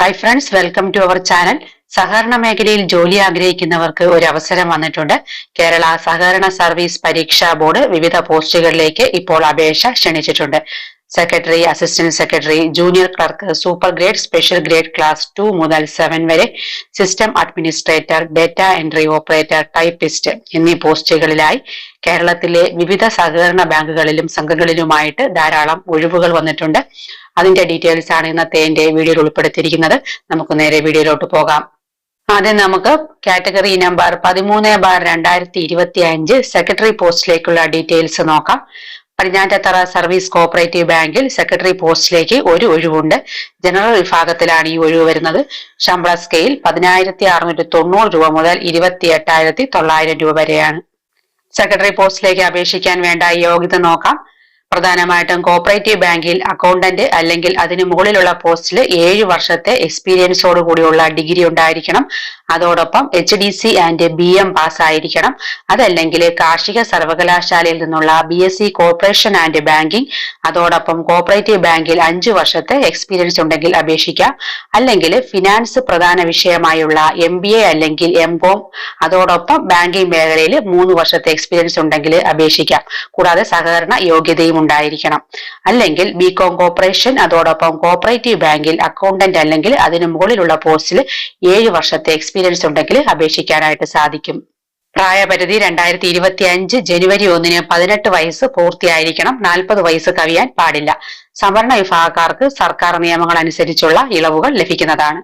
Hi friends welcome to our channel സഹകരണ മേഖലയിൽ ജോലി ആഗ്രഹിക്കുന്നവർക്ക് ഒരു അവസരം വന്നിട്ടുണ്ട്. കേരള സഹകരണ സർവീസ് പരീക്ഷാ ബോർഡ് വിവിധ പോസ്റ്റുകളിലേക്ക് ഇപ്പോൾ അപേക്ഷ ക്ഷണിച്ചിട്ടുണ്ട്. Secretary assistant secretary junior clerk super grade special grade class two മുതൽ സെവൻ വരെ system administrator data entry operator typist എന്നീ പോസ്റ്റുകളിലായി കേരളത്തിലെ വിവിധ സഹകരണ ബാങ്കുകളിലും സംഘങ്ങളിലുമായിട്ട് ധാരാളം ഒഴിവുകൾ വന്നിട്ടുണ്ട്. അതിന്റെ ഡീറ്റെയിൽസ് ആണ് ഇന്നത്തെ എന്റെ വീഡിയോയിൽ ഉൾപ്പെടുത്തിയിരിക്കുന്നത്. നമുക്ക് നേരെ വീഡിയോയിലോട്ട് പോകാം. ആദ്യം നമുക്ക് കാറ്റഗറി നമ്പർ പതിമൂന്ന് ബാർ രണ്ടായിരത്തി ഇരുപത്തി അഞ്ച് സെക്രട്ടറി പോസ്റ്റിലേക്കുള്ള ഡീറ്റെയിൽസ് നോക്കാം. പടിഞ്ഞാറ്റത്തറ സർവീസ് കോഓപ്പറേറ്റീവ് ബാങ്കിൽ സെക്രട്ടറി പോസ്റ്റിലേക്ക് ഒരു ഒഴിവുണ്ട്. ജനറൽ വിഭാഗത്തിലാണ് ഈ ഒഴിവ് വരുന്നത്. ശമ്പള സ്കെയിൽ പതിനായിരത്തി അറുന്നൂറ്റി തൊണ്ണൂറ് രൂപ മുതൽ ഇരുപത്തി എട്ടായിരത്തി തൊള്ളായിരം രൂപ വരെയാണ്. സെക്രട്ടറി പോസ്റ്റിലേക്ക് അപേക്ഷിക്കാൻ വേണ്ട യോഗ്യത നോക്കാം. പ്രധാനമായിട്ടും കോപ്പറേറ്റീവ് ബാങ്കിൽ അക്കൗണ്ടന്റ് അല്ലെങ്കിൽ അതിന് മുകളിലുള്ള പോസ്റ്റിൽ ഏഴ് വർഷത്തെ എക്സ്പീരിയൻസോട് കൂടിയുള്ള ഡിഗ്രി ഉണ്ടായിരിക്കണം. അതോടൊപ്പം H D C and B M പാസ്സായിരിക്കണം. അതല്ലെങ്കിൽ കാർഷിക സർവകലാശാലയിൽ നിന്നുള്ള B S C corporation and banking അതോടൊപ്പം കോപ്പറേറ്റീവ് ബാങ്കിൽ അഞ്ച് വർഷത്തെ എക്സ്പീരിയൻസ് ഉണ്ടെങ്കിൽ അപേക്ഷിക്കാം. അല്ലെങ്കിൽ ഫിനാൻസ് പ്രധാന വിഷയമായുള്ള എം ബി എ അല്ലെങ്കിൽ എം കോം അതോടൊപ്പം ബാങ്കിംഗ് മേഖലയിൽ മൂന്ന് വർഷത്തെ എക്സ്പീരിയൻസ് ഉണ്ടെങ്കിൽ അപേക്ഷിക്കാം. കൂടാതെ സഹകരണ യോഗ്യതയും ഉണ്ടായിരിക്കണം. അല്ലെങ്കിൽ ബികോം കോർപ്പറേഷൻ അതോടൊപ്പം കോപ്പറേറ്റീവ് ബാങ്കിൽ അക്കൗണ്ടന്റ് അല്ലെങ്കിൽ അതിന് മുകളിലുള്ള പോസ്റ്റിൽ ഏഴ് വർഷത്തെ എക്സ്പീരിയൻസ് ഉണ്ടെങ്കിൽ അപേക്ഷിക്കാനായിട്ട് സാധിക്കും. പ്രായപരിധി രണ്ടായിരത്തി ഇരുപത്തി അഞ്ച് ജനുവരി ഒന്നിന് പതിനെട്ട് വയസ്സ് പൂർത്തിയായിരിക്കണം. നാൽപ്പത് വയസ്സ് കവിയാൻ പാടില്ല. സംവരണ വിഭാഗക്കാർക്ക് സർക്കാർ നിയമങ്ങൾ അനുസരിച്ചുള്ള ഇളവുകൾ ലഭിക്കുന്നതാണ്.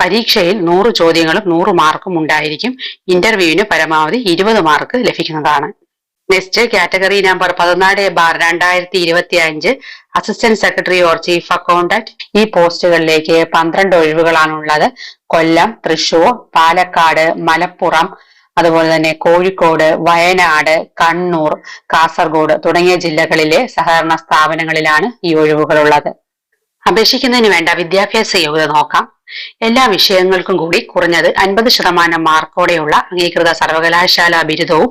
പരീക്ഷയിൽ നൂറ് ചോദ്യങ്ങളും നൂറ് മാർക്കും ഉണ്ടായിരിക്കും. ഇന്റർവ്യൂവിന് പരമാവധി ഇരുപത് മാർക്ക് ലഭിക്കുന്നതാണ്. നെക്സ്റ്റ് കാറ്റഗറി നമ്പർ പതിനാല് ബാർ രണ്ടായിരത്തി ഇരുപത്തി അഞ്ച് assistant secretary or chief accountant ഈ പോസ്റ്റുകളിലേക്ക് പന്ത്രണ്ട് ഒഴിവുകളാണുള്ളത്. കൊല്ലം തൃശൂർ പാലക്കാട് മലപ്പുറം അതുപോലെ തന്നെ കോഴിക്കോട് വയനാട് കണ്ണൂർ കാസർഗോഡ് തുടങ്ങിയ ജില്ലകളിലെ സഹകരണ സ്ഥാപനങ്ങളിലാണ് ഈ ഒഴിവുകളുള്ളത്. അപേക്ഷിക്കുന്നതിന് വേണ്ട വിദ്യാഭ്യാസ യോഗ്യത നോക്കാം. എല്ലാ വിഷയങ്ങൾക്കും കൂടി കുറഞ്ഞത് അൻപത് ശതമാനം മാർക്കോടെയുള്ള അംഗീകൃത സർവകലാശാല ബിരുദവും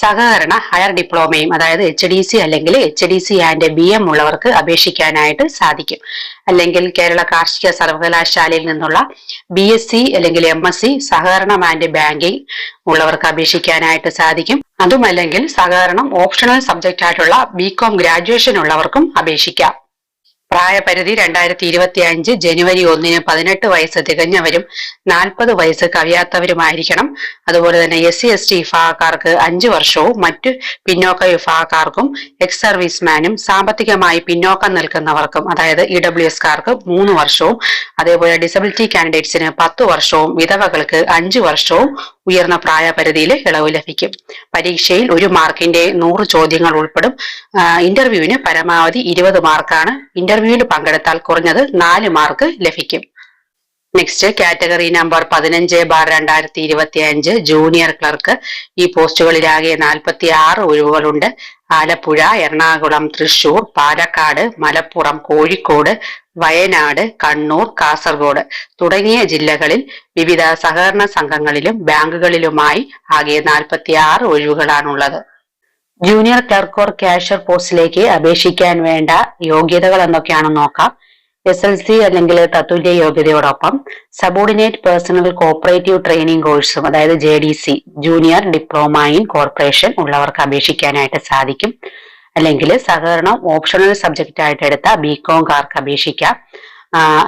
സഹകരണ ഹയർ ഡിപ്ലോമയും അതായത് എച്ച് ഡി സി അല്ലെങ്കിൽ H D C and B M ഉള്ളവർക്ക് അപേക്ഷിക്കാനായിട്ട് സാധിക്കും. അല്ലെങ്കിൽ കേരള കാർഷിക സർവകലാശാലയിൽ നിന്നുള്ള ബി എസ് സി അല്ലെങ്കിൽ എം എസ് സി സഹകരണം ആൻഡ് ബാങ്കിങ് ഉള്ളവർക്ക് അപേക്ഷിക്കാനായിട്ട് സാധിക്കും. അതുമല്ലെങ്കിൽ സഹകരണം ഓപ്ഷണൽ സബ്ജക്റ്റ് ആയിട്ടുള്ള ബി കോം ഗ്രാജുവേഷൻ ഉള്ളവർക്കും അപേക്ഷിക്കാം. പ്രായപരിധി രണ്ടായിരത്തി ഇരുപത്തി അഞ്ച് ജനുവരി ഒന്നിന് പതിനെട്ട് വയസ്സ് തികഞ്ഞവരും നാൽപ്പത് വയസ്സ് കവിയാത്തവരുമായിരിക്കണം. അതുപോലെ തന്നെ എസ് സി എസ് ടി വിഭാഗക്കാർക്ക് അഞ്ചു വർഷവും മറ്റു പിന്നോക്ക വിഭാഗക്കാർക്കും എക്സ് സർവീസ്മാനും സാമ്പത്തികമായി പിന്നോക്കം നിൽക്കുന്നവർക്കും അതായത് ഇ ഡബ്ല്യു എസ്കാർക്ക് മൂന്ന് വർഷവും അതേപോലെ ഡിസബിലിറ്റി കാൻഡിഡേറ്റ്സിന് പത്ത് വർഷവും വിധവകൾക്ക് അഞ്ചു വർഷവും ഉയർന്ന പ്രായപരിധിയിൽ ഇളവ് ലഭിക്കും. പരീക്ഷയിൽ ഒരു മാർക്കിന്റെ നൂറ് ചോദ്യങ്ങൾ ഉൾപ്പെടും. ഇന്റർവ്യൂവിന് പരമാവധി ഇരുപത് മാർക്കാണ് ഇന്റർവ്യൂവിൽ പങ്കെടുത്താൽ കുറഞ്ഞത് നാല് മാർക്ക് ലഭിക്കും. നെക്സ്റ്റ് കാറ്റഗറി നമ്പർ പതിനഞ്ച് ബാർ രണ്ടായിരത്തി ഇരുപത്തി അഞ്ച് ജൂനിയർ ക്ലർക്ക് ഈ പോസ്റ്റുകളിലാകെ നാൽപ്പത്തി ആറ് ഒഴിവുകളുണ്ട്. ആലപ്പുഴ എറണാകുളം തൃശൂർ പാലക്കാട് മലപ്പുറം കോഴിക്കോട് വയനാട് കണ്ണൂർ കാസർഗോഡ് തുടങ്ങിയ ജില്ലകളിൽ വിവിധ സഹകരണ സംഘങ്ങളിലും ബാങ്കുകളിലുമായി ആകെ നാൽപ്പത്തി ആറ് ഒഴിവുകളാണുള്ളത്. ജൂനിയർ ക്ലർക്ക് ഓർ ക്യാഷ്യർ പോസ്റ്റിലേക്ക് അപേക്ഷിക്കാൻ വേണ്ട യോഗ്യതകൾ എന്തൊക്കെയാണെന്ന് നോക്കാം. എസ് എൽ സി അല്ലെങ്കിൽ തത്തുല്യ യോഗ്യതയോടൊപ്പം സബോർഡിനേറ്റ് പേഴ്സണൽ കോപ്പറേറ്റീവ് ട്രെയിനിങ് കോഴ്സും അതായത് J D C junior diploma in corporation ഉള്ളവർക്ക് അപേക്ഷിക്കാനായിട്ട് സാധിക്കും. അല്ലെങ്കിൽ സഹകരണം ഓപ്ഷണൽ സബ്ജക്റ്റ് ആയിട്ട് എടുത്ത ബികോംകാർക്ക് കോംകാർക്ക് അപേക്ഷിക്കാം.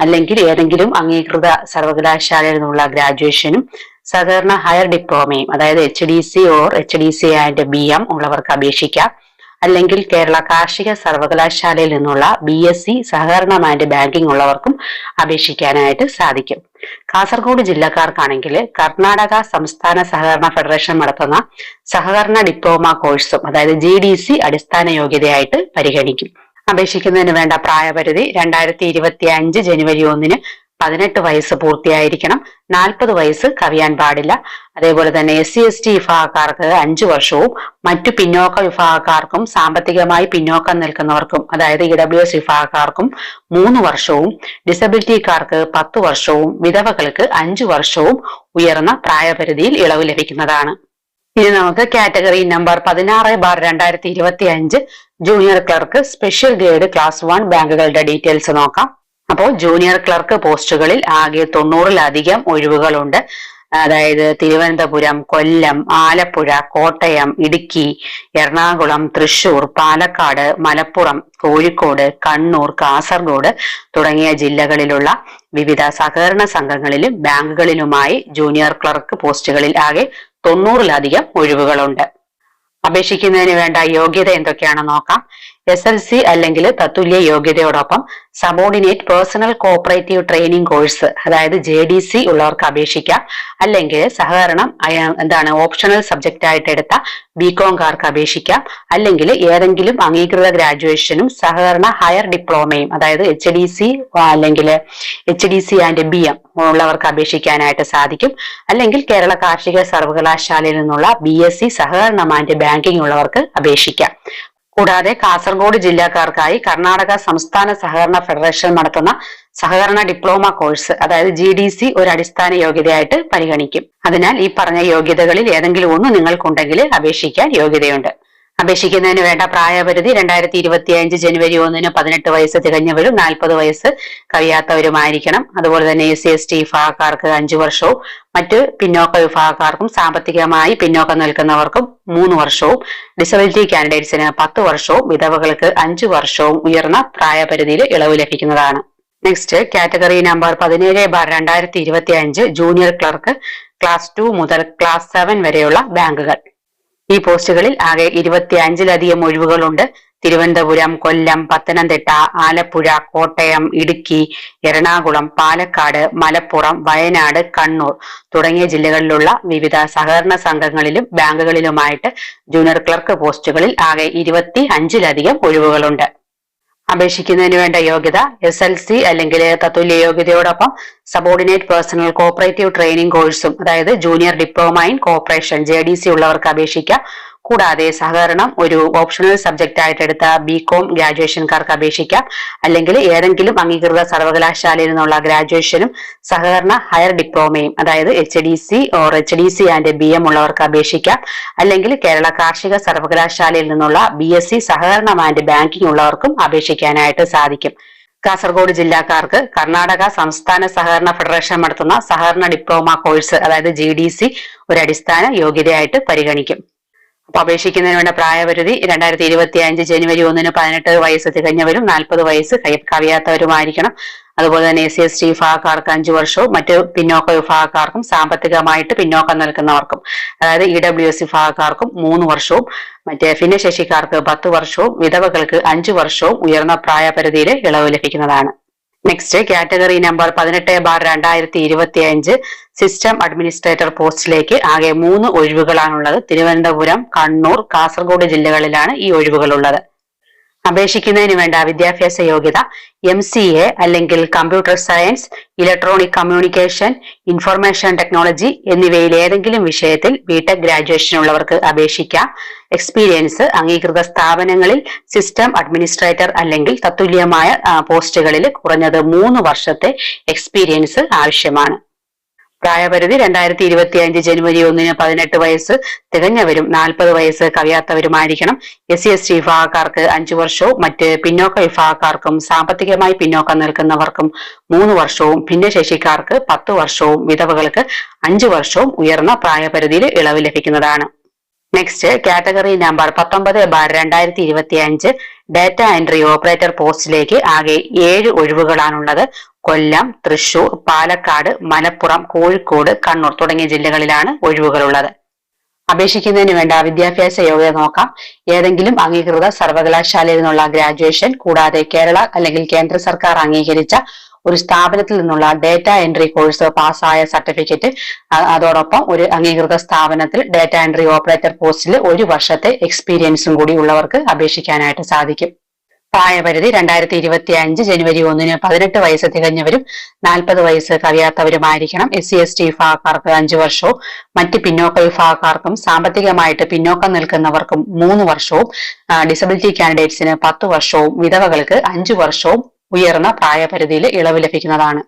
അല്ലെങ്കിൽ ഏതെങ്കിലും അംഗീകൃത സർവകലാശാലയിൽ നിന്നുള്ള ഗ്രാജുവേഷനും സഹകരണ ഹയർ ഡിപ്ലോമയും അതായത് H D C or H D C and B M ഉള്ളവർക്ക് അപേക്ഷിക്കാം. അല്ലെങ്കിൽ കേരള കാർഷിക സർവകലാശാലയിൽ നിന്നുള്ള ബി എസ് സി സഹകരണം ആൻഡ് ബാങ്കിംഗ് ഉള്ളവർക്കും അപേക്ഷിക്കാനായിട്ട് സാധിക്കും. കാസർഗോഡ് ജില്ലക്കാർക്കാണെങ്കിൽ കർണാടക സംസ്ഥാന സഹകരണ ഫെഡറേഷൻ നടത്തുന്ന സഹകരണ ഡിപ്ലോമ കോഴ്സും അതായത് ജി ഡി സി അടിസ്ഥാന യോഗ്യതയായിട്ട് പരിഗണിക്കും. അപേക്ഷിക്കുന്നതിന് വേണ്ട പ്രായപരിധി രണ്ടായിരത്തി ഇരുപത്തി അഞ്ച് ജനുവരി ഒന്നിന് പതിനെട്ട് വയസ്സ് പൂർത്തിയായിരിക്കണം. നാൽപ്പത് വയസ്സ് കവിയാൻ പാടില്ല. അതേപോലെ തന്നെ എസ് സി എസ് ടി വിഭാഗക്കാർക്ക് അഞ്ചു വർഷവും മറ്റു പിന്നോക്ക വിഭാഗക്കാർക്കും സാമ്പത്തികമായി പിന്നോക്കം നിൽക്കുന്നവർക്കും അതായത് ഇ ഡബ്ല്യു എസ് വിഭാഗക്കാർക്കും മൂന്ന് വർഷവും ഡിസബിലിറ്റിക്കാർക്ക് പത്ത് വർഷവും വിധവകൾക്ക് അഞ്ചു വർഷവും ഉയർന്ന പ്രായപരിധിയിൽ ഇളവ് ലഭിക്കുന്നതാണ്. ഇനി നമുക്ക് കാറ്റഗറി നമ്പർ പതിനാറ് ബാർ രണ്ടായിരത്തി ഇരുപത്തി അഞ്ച് junior clerk special grade class one ബാങ്കുകളുടെ ഡീറ്റെയിൽസ് നോക്കാം. അപ്പോൾ ജൂനിയർ ക്ലർക്ക് പോസ്റ്റുകളിൽ ആകെ തൊണ്ണൂറിലധികം ഒഴിവുകളുണ്ട്. അതായത് തിരുവനന്തപുരം കൊല്ലം ആലപ്പുഴ കോട്ടയം ഇടുക്കി എറണാകുളം തൃശൂർ പാലക്കാട് മലപ്പുറം കോഴിക്കോട് കണ്ണൂർ കാസർഗോഡ് തുടങ്ങിയ ജില്ലകളിലുള്ള വിവിധ സഹകരണ സംഘങ്ങളിലും ബാങ്കുകളിലുമായി ജൂനിയർ ക്ലർക്ക് പോസ്റ്റുകളിൽ ആകെ തൊണ്ണൂറിലധികം ഒഴിവുകളുണ്ട്. അപേക്ഷിക്കുന്നതിന് വേണ്ട യോഗ്യത എന്തൊക്കെയാണെന്ന് നോക്കാം. എസ് എൽ സി അല്ലെങ്കിൽ തത്തുല്യ യോഗ്യതയോടൊപ്പം subordinate personal cooperative training course അതായത് ജെ ഡി സി ഉള്ളവർക്ക് അപേക്ഷിക്കാം. അല്ലെങ്കിൽ സഹകരണം എന്താണ് ഓപ്ഷണൽ സബ്ജക്റ്റ് ആയിട്ട് എടുത്ത ബികോംകാർക്ക് അപേക്ഷിക്കാം. അല്ലെങ്കിൽ ഏതെങ്കിലും അംഗീകൃത ഗ്രാജുവേഷനും സഹകരണ ഹയർ ഡിപ്ലോമയും അതായത് എച്ച് ഡി സി അല്ലെങ്കിൽ H D C and B M ഉള്ളവർക്ക് അപേക്ഷിക്കാനായിട്ട് സാധിക്കും. അല്ലെങ്കിൽ കേരള കാർഷിക സർവകലാശാലയിൽ നിന്നുള്ള ബി എസ് സി സഹകരണം ആൻഡ് ബാങ്കിംഗ് ഉള്ളവർക്ക് അപേക്ഷിക്കാം. കൂടാതെ കാസർഗോഡ് ജില്ലക്കാർക്കായി കർണാടക സംസ്ഥാന സഹകരണ ഫെഡറേഷൻ നടത്തുന്ന സഹകരണ ഡിപ്ലോമ കോഴ്സ് അതായത് ജി ഡി സി ഒരു അടിസ്ഥാന യോഗ്യതയായിട്ട് പരിഗണിക്കും. അതിനാൽ ഈ പറഞ്ഞ യോഗ്യതകളിൽ ഏതെങ്കിലും ഒന്ന് നിങ്ങൾക്കുണ്ടെങ്കിൽ അപേക്ഷിക്കാൻ യോഗ്യതയുണ്ട്. അപേക്ഷിക്കുന്നതിന് വേണ്ട പ്രായപരിധി രണ്ടായിരത്തി ഇരുപത്തി അഞ്ച് ജനുവരി ഒന്നിന് പതിനെട്ട് വയസ്സ് തികഞ്ഞവരും നാൽപ്പത് വയസ്സ് കഴിയാത്തവരുമായിരിക്കണം. അതുപോലെ തന്നെ എസ് സി എസ് ടി വിഭാഗക്കാർക്ക് അഞ്ചു വർഷവും മറ്റ് പിന്നോക്ക വിഭാഗക്കാർക്കും സാമ്പത്തികമായി പിന്നോക്കം നിൽക്കുന്നവർക്കും മൂന്ന് വർഷവും ഡിസബിലിറ്റി കാൻഡിഡേറ്റ്സിന് പത്ത് വർഷവും വിധവകൾക്ക് അഞ്ചു വർഷവും ഉയർന്ന പ്രായപരിധിയിൽ ഇളവ് ലഭിക്കുന്നതാണ്. നെക്സ്റ്റ് കാറ്റഗറി നമ്പർ പതിനേഴ് ബാർ രണ്ടായിരത്തി ഇരുപത്തി അഞ്ച് ജൂനിയർ ക്ലർക്ക് ക്ലാസ് ടു മുതൽ ക്ലാസ് സെവൻ വരെയുള്ള ബാങ്കുകൾ. ഈ പോസ്റ്റുകളിൽ ആകെ ഇരുപത്തി അഞ്ചിലധികം ഒഴിവുകളുണ്ട്. തിരുവനന്തപുരം കൊല്ലം പത്തനംതിട്ട ആലപ്പുഴ കോട്ടയം ഇടുക്കി എറണാകുളം പാലക്കാട് മലപ്പുറം വയനാട് കണ്ണൂർ തുടങ്ങിയ ജില്ലകളിലുള്ള വിവിധ സഹകരണ സംഘങ്ങളിലും ബാങ്കുകളിലുമായിട്ട് ജൂനിയർ ക്ലർക്ക് പോസ്റ്റുകളിൽ ആകെ ഇരുപത്തി അഞ്ചിലധികം ഒഴിവുകളുണ്ട്. അപേക്ഷിക്കുന്നതിന് വേണ്ട യോഗ്യത എസ് എൽ സി അല്ലെങ്കിൽ തത്തുല്യ യോഗ്യതയോടൊപ്പം സബോർഡിനേറ്റ് പേഴ്സണൽ കോപ്പറേറ്റീവ് ട്രെയിനിങ് കോഴ്സും അതായത് junior diploma in cooperation J D C ഉള്ളവർക്ക് അപേക്ഷിക്കാം. കൂടാതെ സഹകരണം ഒരു ഓപ്ഷണൽ സബ്ജക്റ്റ് ആയിട്ട് എടുത്ത ബി കോം ഗ്രാജുവേഷൻകാർക്ക് അപേക്ഷിക്കാം. അല്ലെങ്കിൽ ഏതെങ്കിലും അംഗീകൃത സർവകലാശാലയിൽ നിന്നുള്ള ഗ്രാജുവേഷനും സഹകരണ ഹയർ ഡിപ്ലോമയും അതായത് H D C or H D C and B M ഉള്ളവർക്ക് അപേക്ഷിക്കാം. അല്ലെങ്കിൽ കേരള കാർഷിക സർവകലാശാലയിൽ നിന്നുള്ള ബി എസ് സി സഹകരണം ആൻഡ് ബാങ്കിംഗ് ഉള്ളവർക്കും അപേക്ഷിക്കാനായിട്ട് സാധിക്കും. കാസർഗോഡ് ജില്ലക്കാർക്ക് കർണാടക സംസ്ഥാന സഹകരണ ഫെഡറേഷൻ നടത്തുന്ന സഹകരണ ഡിപ്ലോമ കോഴ്സ് അതായത് ജി ഒരു അടിസ്ഥാന യോഗ്യതയായിട്ട് പരിഗണിക്കും. അപ്പൊ അപേക്ഷിക്കുന്നതിന് വേണ്ട പ്രായപരിധി രണ്ടായിരത്തി ഇരുപത്തി അഞ്ച് ജനുവരി ഒന്നിന് പതിനെട്ട് വയസ്സ് തികഞ്ഞവരും നാൽപ്പത് വയസ്സ് കവിയാത്തവരുമായിരിക്കണം. അതുപോലെ തന്നെ എസ് സി എസ് ടി വിഭാഗക്കാർക്ക് അഞ്ചു വർഷവും മറ്റ് പിന്നോക്ക വിഭാഗക്കാർക്കും സാമ്പത്തികമായിട്ട് പിന്നോക്കം നിൽക്കുന്നവർക്കും അതായത് ഇ ഡബ്ല്യു എസ് വിഭാഗക്കാർക്കും മൂന്ന് വർഷവും മറ്റേ ഭിന്നശേഷിക്കാർക്ക് പത്ത് വർഷവും വിധവകൾക്ക് അഞ്ചു വർഷവും ഉയർന്ന പ്രായപരിധിയിൽ ഇളവ് ലഭിക്കുന്നതാണ്. നെക്സ്റ്റ് കാറ്റഗറി നമ്പർ പതിനെട്ട് ബാർ രണ്ടായിരത്തി ഇരുപത്തി അഞ്ച് സിസ്റ്റം അഡ്മിനിസ്ട്രേറ്റർ പോസ്റ്റിലേക്ക് ആകെ മൂന്ന് ഒഴിവുകളാണുള്ളത്. തിരുവനന്തപുരം കണ്ണൂർ കാസർഗോഡ് ജില്ലകളിലാണ് ഈ ഒഴിവുകളുള്ളത്. അപേക്ഷിക്കുന്നതിന് വേണ്ട വിദ്യാഭ്യാസ യോഗ്യത എം സി എ അല്ലെങ്കിൽ computer science electronic communication information technology എന്നിവയിൽ ഏതെങ്കിലും വിഷയത്തിൽ ബിടെക് ഗ്രാജുവേഷൻ ഉള്ളവർക്ക് അപേക്ഷിക്കാം. എക്സ്പീരിയൻസ് അംഗീകൃത സ്ഥാപനങ്ങളിൽ സിസ്റ്റം അഡ്മിനിസ്ട്രേറ്റർ അല്ലെങ്കിൽ തത്തുല്യമായ പോസ്റ്റുകളിൽ കുറഞ്ഞത് മൂന്ന് വർഷത്തെ എക്സ്പീരിയൻസ് ആവശ്യമാണ്. പ്രായപരിധി രണ്ടായിരത്തി ഇരുപത്തി അഞ്ച് ജനുവരി ഒന്നിന് പതിനെട്ട് വയസ്സ് തികഞ്ഞവരും നാൽപ്പത് വയസ്സ് കവിയാത്തവരുമായിരിക്കണം. എസ് സി എസ് ടി വിഭാഗക്കാർക്ക് അഞ്ചു വർഷവും മറ്റ് പിന്നോക്ക വിഭാഗക്കാർക്കും സാമ്പത്തികമായി പിന്നോക്കം നിൽക്കുന്നവർക്കും മൂന്ന് വർഷവും ഭിന്നശേഷിക്കാർക്ക് പത്ത് വർഷവും വിധവകൾക്ക് അഞ്ചു വർഷവും ഉയർന്ന പ്രായപരിധിയിൽ ഇളവ് ലഭിക്കുന്നതാണ്. നെക്സ്റ്റ് കാറ്റഗറി നമ്പർ പത്തൊമ്പത് ബാർ രണ്ടായിരത്തി ഇരുപത്തി അഞ്ച് ഡാറ്റ എൻട്രി ഓപ്പറേറ്റർ പോസ്റ്റിലേക്ക് ആകെ ഏഴ് ഒഴിവുകളാണുള്ളത്. കൊല്ലം തൃശൂർ പാലക്കാട് മലപ്പുറം കോഴിക്കോട് കണ്ണൂർ തുടങ്ങിയ ജില്ലകളിലാണ് ഒഴിവുകളുള്ളത്. അപേക്ഷിക്കുന്നതിന് വേണ്ട വിദ്യാഭ്യാസ യോഗ്യത നോക്കാം. ഏതെങ്കിലും അംഗീകൃത സർവകലാശാലയിൽ നിന്നുള്ള ഗ്രാജുവേഷൻ കൂടാതെ കേരള അല്ലെങ്കിൽ കേന്ദ്ര സർക്കാർ അംഗീകരിച്ച ഒരു സ്ഥാപനത്തിൽ നിന്നുള്ള ഡേറ്റ എൻട്രി കോഴ്സ് പാസ്സായ സർട്ടിഫിക്കറ്റ് അതോടൊപ്പം ഒരു അംഗീകൃത സ്ഥാപനത്തിൽ ഡേറ്റ എൻട്രി ഓപ്പറേറ്റർ പോസ്റ്റിൽ ഒരു വർഷത്തെ എക്സ്പീരിയൻസും കൂടി ഉള്ളവർക്ക് അപേക്ഷിക്കാനായിട്ട് സാധിക്കും. പ്രായപരിധി രണ്ടായിരത്തി ഇരുപത്തി അഞ്ച് ജനുവരി ഒന്നിന് പതിനെട്ട് വയസ്സ് തികഞ്ഞവരും നാൽപ്പത് വയസ്സ് കവിയാത്തവരുമായിരിക്കണം. എസ് സി എസ് ടി വിഭാഗക്കാർക്ക് അഞ്ചു വർഷവും മറ്റ് പിന്നോക്ക വിഭാഗക്കാർക്കും സാമ്പത്തികമായിട്ട് പിന്നോക്കം നിൽക്കുന്നവർക്കും മൂന്ന് വർഷവും ഡിസബിലിറ്റി കാൻഡിഡേറ്റ്സിന് പത്ത് വർഷവും വിധവകൾക്ക് അഞ്ചു വർഷവും ഉയർന്ന പ്രായപരിധിയിൽ ഇളവ് ലഭിക്കുന്നതാണ്.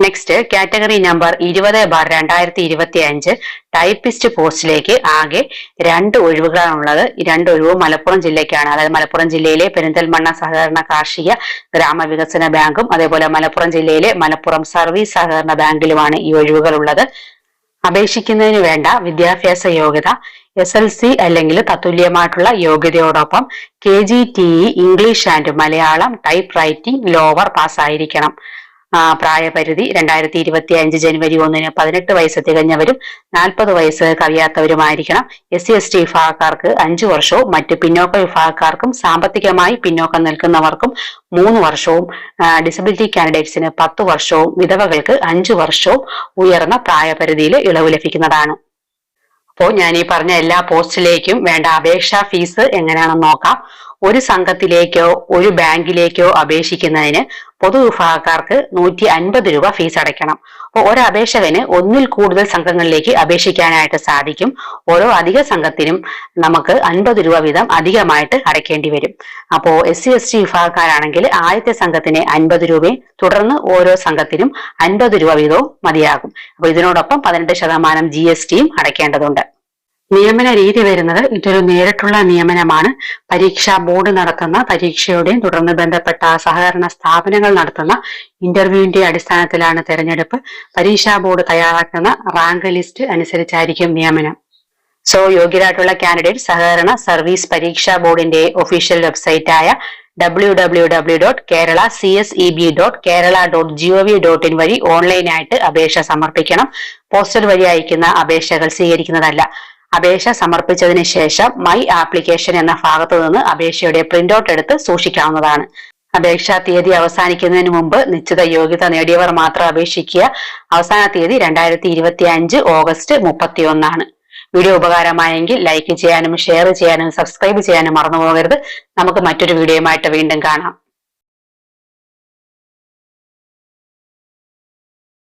നെക്സ്റ്റ് കാറ്റഗറി നമ്പർ ഇരുപത് ബാർ രണ്ടായിരത്തി ഇരുപത്തി അഞ്ച് ടൈപ്പിസ്റ്റ് പോസ്റ്റിലേക്ക് ആകെ രണ്ട് ഒഴിവുകളാണുള്ളത്. രണ്ട് ഒഴിവ് മലപ്പുറം ജില്ലയ്ക്കാണ്. അതായത് മലപ്പുറം ജില്ലയിലെ പെരിന്തൽമണ്ണ സഹകരണ കാർഷിക ഗ്രാമവികസന ബാങ്കും അതേപോലെ മലപ്പുറം ജില്ലയിലെ മലപ്പുറം സർവീസ് സഹകരണ ബാങ്കിലുമാണ് ഈ ഒഴിവുകൾ ഉള്ളത് അപേക്ഷിക്കുന്നതിന് വേണ്ട വിദ്യാഭ്യാസ യോഗ്യത എസ് എൽ സി അല്ലെങ്കിൽ തത്തുല്യമായിട്ടുള്ള യോഗ്യതയോടൊപ്പം K G T E English and Malayalam type writing lower പാസ്സായിരിക്കണം പ്രായപരിധി രണ്ടായിരത്തി ഇരുപത്തി അഞ്ച് ജനുവരി ഒന്നിന് പതിനെട്ട് വയസ്സ് തികഞ്ഞവരും നാൽപ്പത് വയസ്സ് കവിയാത്തവരുമായിരിക്കണം. എസ് സി എസ് ടി വിഭാഗക്കാർക്ക് അഞ്ചു വർഷവും മറ്റ് പിന്നോക്ക വിഭാഗക്കാർക്കും സാമ്പത്തികമായി പിന്നോക്കം നിൽക്കുന്നവർക്കും മൂന്ന് വർഷവും ഡിസബിലിറ്റി കാൻഡിഡേറ്റ്സിന് പത്ത് വർഷവും വിധവകൾക്ക് അഞ്ചു വർഷവും ഉയർന്ന പ്രായപരിധിയിൽ ഇളവ് ലഭിക്കുന്നതാണ്. അപ്പോൾ ഞാൻ ഈ പറഞ്ഞ എല്ലാ പോസ്റ്റിലേക്കും വേണ്ട അപേക്ഷാ ഫീസ് എങ്ങനെയാണെന്ന് നോക്കാം. ഒരു സംഘത്തിലേക്കോ ഒരു ബാങ്കിലേക്കോ അപേക്ഷിക്കുന്നതിന് പൊതുവിഭാഗക്കാർക്ക് നൂറ്റി അൻപത് രൂപ ഫീസ് അടയ്ക്കണം. അപ്പോൾ ഒരു അപേക്ഷകന് ഒന്നിൽ കൂടുതൽ സംഘങ്ങളിലേക്ക് അപേക്ഷിക്കാനായിട്ട് സാധിക്കും. ഓരോ അധിക സംഘത്തിനും നമുക്ക് അൻപത് രൂപ വീതം അധികമായിട്ട് അടയ്ക്കേണ്ടി വരും. അപ്പോൾ എസ് സി എസ് ടി വിഭാഗക്കാരാണെങ്കിൽ ആദ്യത്തെ സംഘത്തിന് അൻപത് രൂപയും തുടർന്ന് ഓരോ സംഘത്തിനും അൻപത് രൂപ വീതവും മതിയാകും. അപ്പോൾ ഇതിനോടൊപ്പം പതിനെട്ട് ശതമാനം ജി എസ് ടിയും അടയ്ക്കേണ്ടതുണ്ട്. നിയമന രീതി വരുന്നത് ഇതൊരു നേരിട്ടുള്ള നിയമനമാണ്. പരീക്ഷാ ബോർഡ് നടത്തുന്ന പരീക്ഷയുടെയും തുടർന്ന് ബന്ധപ്പെട്ട സഹകരണ സ്ഥാപനങ്ങൾ നടത്തുന്ന ഇന്റർവ്യൂവിന്റെ അടിസ്ഥാനത്തിലാണ് തെരഞ്ഞെടുപ്പ്. പരീക്ഷാ ബോർഡ് തയ്യാറാക്കുന്ന റാങ്ക് ലിസ്റ്റ് അനുസരിച്ചായിരിക്കും നിയമനം. സോ യോഗ്യരായിട്ടുള്ള കാൻഡിഡേറ്റ് സഹകരണ സർവീസ് പരീക്ഷാ ബോർഡിന്റെ official വെബ്സൈറ്റായ W W W dot Kerala C S E B dot Kerala dot G O V dot in വഴി ഓൺലൈനായിട്ട് അപേക്ഷ സമർപ്പിക്കണം. പോസ്റ്റൽ വഴി അയക്കുന്ന അപേക്ഷകൾ സ്വീകരിക്കുന്നതല്ല. അപേക്ഷ സമർപ്പിച്ചതിന് ശേഷം മൈ ആപ്ലിക്കേഷൻ എന്ന ഭാഗത്തു നിന്ന് അപേക്ഷയുടെ പ്രിന്റ് ഔട്ട് എടുത്ത് സൂക്ഷിക്കാവുന്നതാണ്. അപേക്ഷാ തീയതി അവസാനിക്കുന്നതിന് മുമ്പ് നിശ്ചിത യോഗ്യത നേടിയവർ മാത്രം അപേക്ഷിക്കുക. അവസാന തീയതി രണ്ടായിരത്തി ഇരുപത്തി അഞ്ച് ഓഗസ്റ്റ് മുപ്പത്തി ഒന്നാണ് വീഡിയോ ഉപകാരമായെങ്കിൽ ലൈക്ക് ചെയ്യാനും ഷെയർ ചെയ്യാനും സബ്സ്ക്രൈബ് ചെയ്യാനും മറന്നു പോകരുത്. നമുക്ക് മറ്റൊരു വീഡിയോയുമായിട്ട് വീണ്ടും കാണാം.